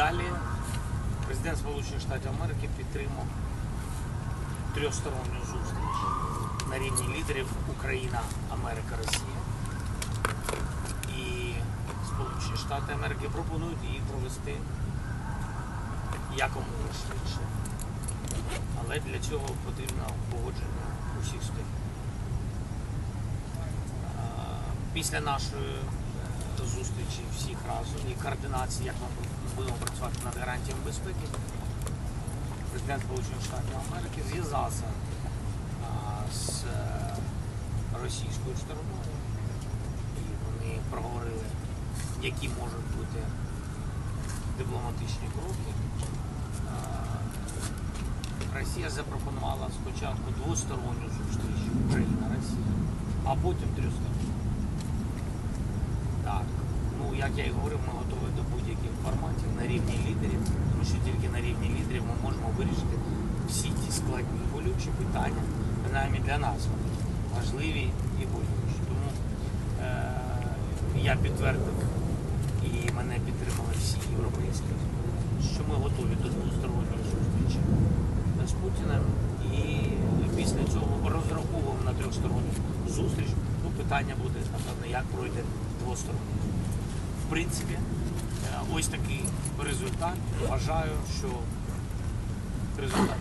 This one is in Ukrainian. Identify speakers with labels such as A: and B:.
A: Далі президент Сполучених Штатів Америки підтримав трьохсторонню зустріч на рівні лідерів Україна, Америка, Росія. І Сполучені Штати Америки пропонують її провести якомога швидше. Але для цього потрібно погодження усіх сторін. Після нашої зустрічі і координації, як ми будемо працювати над гарантіями безпеки, президент Сполучених Штатів Америки зв'язався з е, російською стороною, і вони проговорили, які можуть бути дипломатичні кроки. Росія запропонувала спочатку двосторонню зустріч Україна-Росія, а потім трьохсторонню. Так, ну як я і говорив, ми готові до будь-яких форматів на рівні лідерів, тому що тільки на рівні лідерів ми можемо вирішити всі ті складні болючі питання, принаймні для нас вони важливі і болючі. Тому е, я підтвердив і мене підтримали всі європейські, що ми готові до двосторонньої зустрічі з Путіним і після цього розраховуємо на трьохсторонню зустріч. Ну, питання буде, напевно, як пройде двостороння. В принципі, е, ось такий результат. Вважаю, що результат.